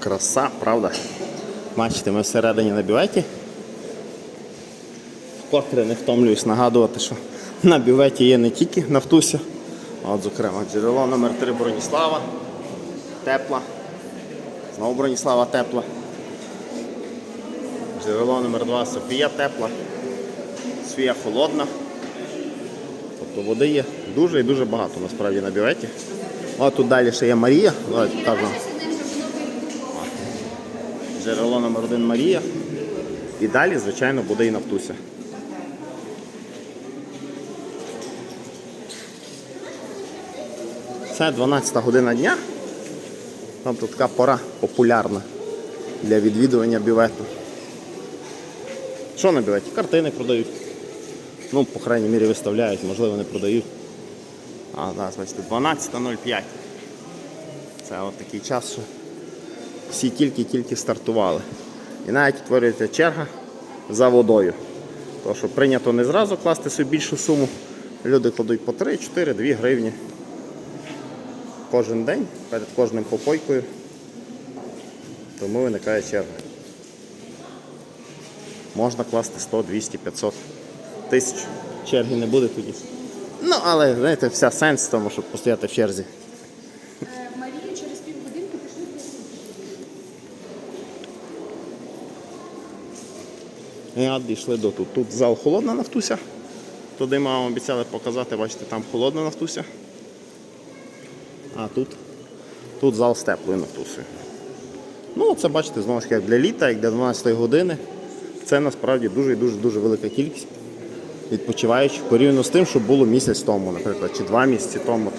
Краса, правда? Бачите, ми всередині на бюветі. Вкотре не втомлююсь нагадувати, що на бюветі є не тільки нафтуся, а от, зокрема, джерело номер 3 Броніслава, тепла. Знову Броніслава тепла. Джерело номер 2 Софія тепла. Софія холодна. Тобто води є дуже і дуже багато насправді на бюветі. А тут далі ще є Марія. Давайте покажемо. Джерело номер 1 Марія. І далі, звичайно, буде і Нафтуся. Це 12 година дня. Тобто така пора популярна для відвідування бювету. Що на бюветі? Картини продають. Ну, по крайній мірі виставляють, можливо, не продають. А зараз бачите, 12.05. Це от такий час, що всі тільки-тільки стартували. І навіть утворюється черга за водою. Тому що прийнято не зразу класти собі більшу суму. Люди кладуть по 3, 4, 2 гривні кожен день перед кожним попойкою. Тому виникає черга. Можна класти 100, 200, 500 тисяч. Черги не буде тоді. Ну, але знаєте, вся сенс в тому, щоб постояти в черзі. Марія через півгодинки пішли І дійшли до тут. Тут зал холодна нафтуся. Туди ми вам обіцяли показати, бачите, там холодна нафтуся. А тут, тут зал з теплою нафтусею. Ну, це бачите, знову ж таки, як для літа, як для 12 години. Це насправді дуже і дуже дуже велика кількість відпочиваючих порівняно з тим, що було місяць тому, наприклад, чи два місяці тому.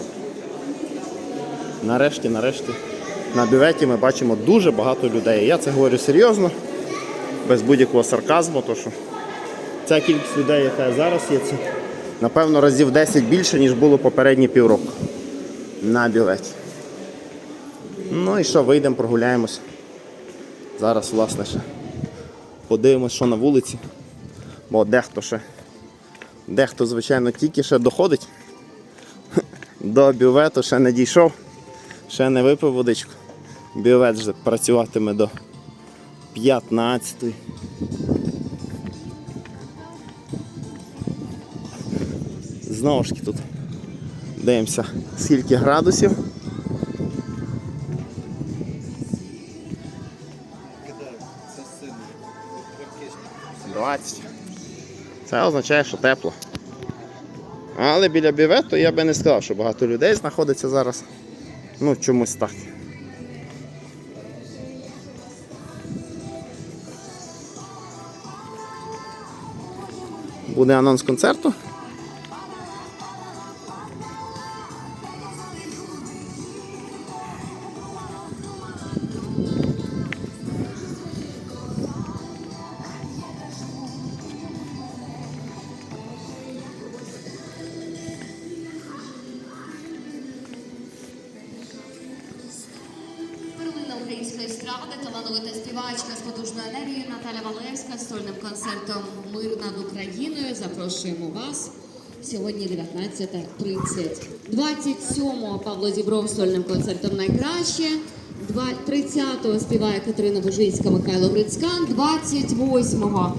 Нарешті, нарешті, на бюветі ми бачимо дуже багато людей. Я це говорю серйозно, без будь-якого сарказму, то що ця кількість людей, яка зараз є, це напевно разів 10 більше, ніж було попередні півроку на бюветі. Ну і що, вийдемо, прогуляємось. Зараз, власне, ще подивимось, що на вулиці. Бо дехто ще, дехто, звичайно, тільки ще доходить до бювету, ще не дійшов, ще не випив водичку. Бювет вже працюватиме до 15. Знову ж таки тут дивимося, скільки градусів. 20. Це означає, що тепло. Але біля бювету я би не сказав, що багато людей знаходиться зараз. Ну, чомусь так. Буде анонс концерту. Сольним концертом Мир над Україною. Запрошуємо вас. Сьогодні 19.30. 27-го Павло Зібров сольним концертом найкраще. Два- 30-го співає Катерина Бужинська, Михайло Грицькан. 28-го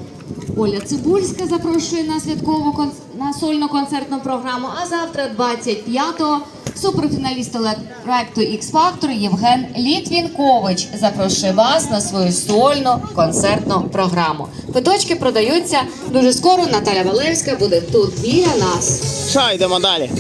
Оля Цибульська запрошує на святкову на сольну концертну програму. А завтра, 25-го, суперфіналіст проекту X Factor Євген Літвінкович запрошує вас на свою сольну концертну програму. Квиточки продаються дуже скоро. Наталя Валевська буде тут біля нас. Що, йдемо далі.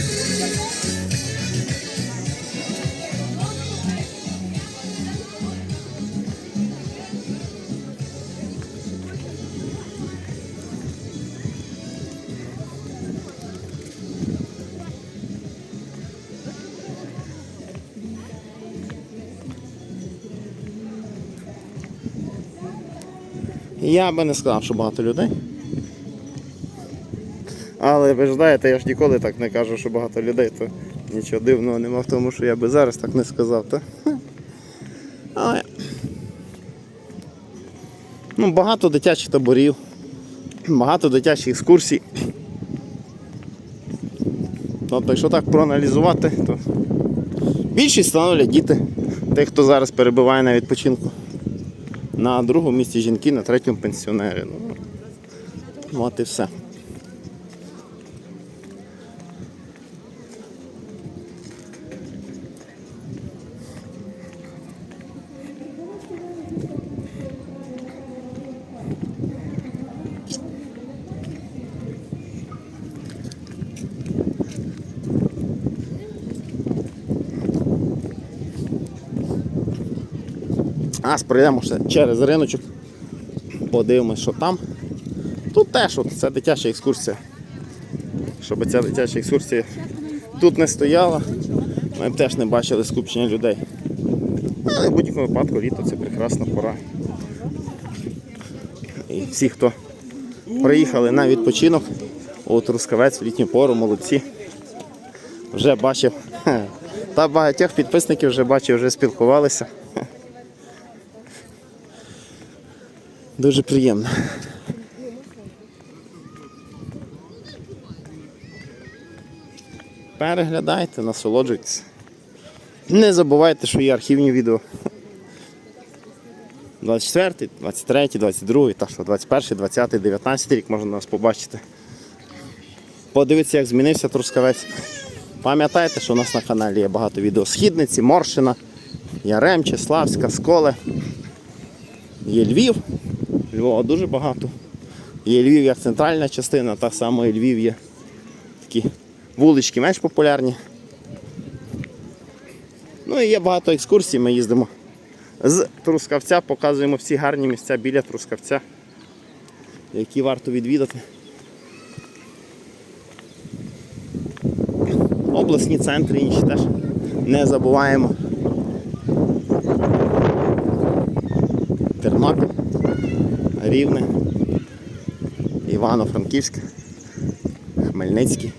Я би не сказав, що багато людей. Але ви ж знаєте, я ж ніколи так не кажу, що багато людей, то нічого дивного нема в тому, що я би зараз так не сказав. Та? Але... Ну, багато дитячих таборів, багато дитячих екскурсій. Тобто, якщо так проаналізувати, то більшість становлять діти. Тих, хто зараз перебуває на відпочинку. На другому місці жінки, на третьому пенсіонери. Ну, і все. А, пройдемо ще через риночок. Подивимось, що там. Тут теж от, це дитяча екскурсія. Щоб ця дитяча екскурсія тут не стояла, ми б теж не бачили скупчення людей. Але в будь-якому випадку літо це прекрасна пора. І всі, хто приїхали на відпочинок у Трускавець в літню пору, молодці. Вже бачив. Та багатьох підписників вже бачив, вже спілкувалися. Дуже приємно. Переглядайте, насолоджуйтесь. Не забувайте, що є архівні відео. 24, 23, 22, так що 21, 20, 19 рік можна нас побачити. Подивіться, як змінився Трускавець. Пам'ятайте, що у нас на каналі є багато відео Східниці, Моршина, Яремче, Славська, Сколе. Є Львів. Львова дуже багато. Є Львів як центральна частина, так само і Львів є такі вулички менш популярні. Ну і є багато екскурсій, ми їздимо з Трускавця, показуємо всі гарні місця біля Трускавця, які варто відвідати. Обласні центри інші теж не забуваємо. Рівне, Івано-Франківськ, Хмельницький.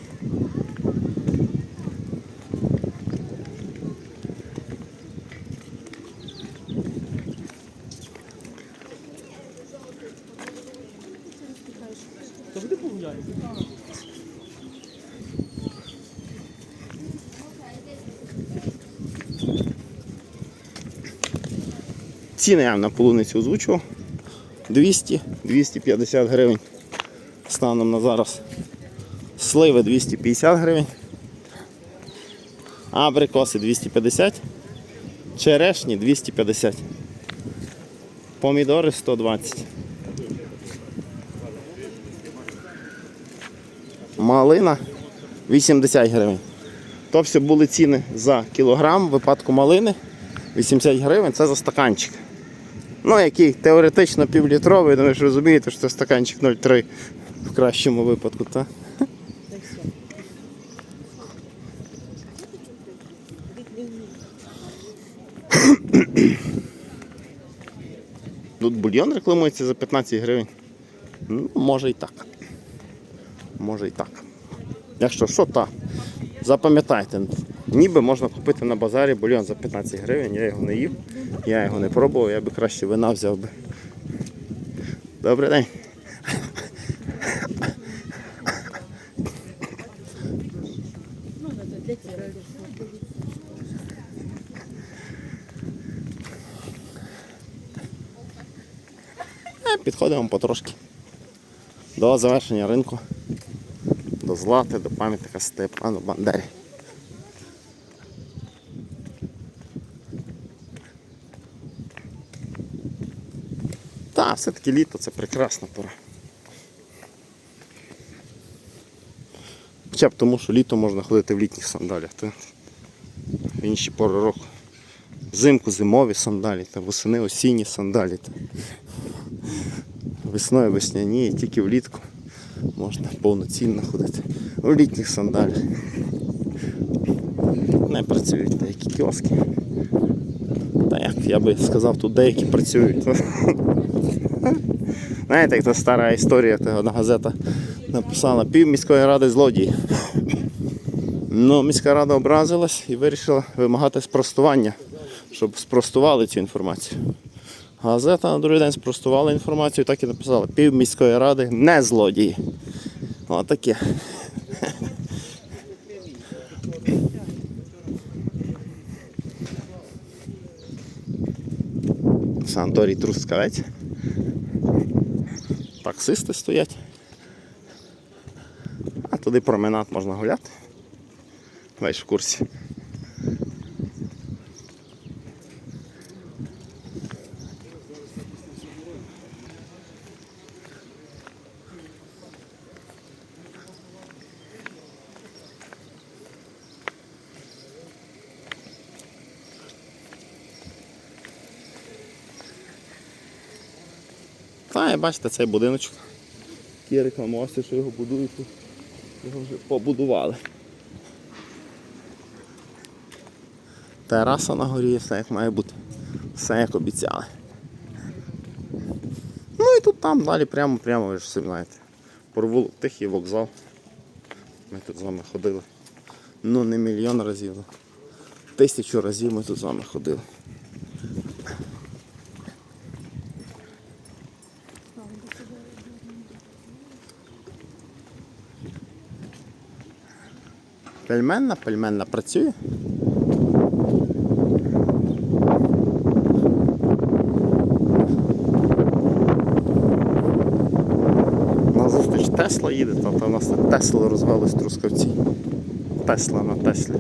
Ціни я на полуницю озвучував. 200-250 гривень. Станом на зараз. Сливи 250 гривень. Абрикоси 250. Черешні 250. Помідори 120. Малина 80 гривень. То все були ціни за кілограм в випадку малини. 80 гривень це за стаканчик. Ну, який теоретично півлітровий, тому ж розумієте, що це стаканчик 0,3 в кращому випадку, так? Тут бульйон рекламується за 15 гривень. Ну, може і так. Може і так. Якщо що, так. Запам'ятайте, ніби можна купити на базарі бульйон за 15 гривень, я його не їв, я його не пробував, я би краще вина взяв би. Добрий день. Е, Підходимо потрошки до завершення ринку, до злати, до пам'ятника Степану Бандері. Так, все-таки літо це прекрасна пора. Хоча б тому, що літо можна ходити в літніх сандалях. Та в інші пори року. Взимку зимові сандалі, та восени осінні сандалі. Та. Весною весняні, і тільки влітку можна повноцінно ходити в літніх сандалях. Не працюють деякі кіоски. Та як я би сказав, тут деякі працюють. Знаєте, як та стара історія, та одна газета написала пів міської ради злодії. Ну, міська рада образилась і вирішила вимагати спростування, щоб спростували цю інформацію. Газета на другий день спростувала інформацію, так і написала. Пів міської ради не злодії. Отаке. санаторій Трускавець. Таксисти стоять. А туди променад можна гуляти. Весь в курсі. Та, і бачите, цей будиночок. Який рекламувався, що його будують. Його вже побудували. Тераса на горі, все як має бути. Все як обіцяли. Ну і тут там далі прямо, прямо, ви ж всі знаєте. Провулок тихий вокзал. Ми тут з вами ходили. Ну не мільйон разів. Тисячу разів ми тут з вами ходили. Пельменна, пельменна працює. На зустріч Тесла їде, тобто у нас тут Тесли розвелись трускавці. Тесла на Теслі.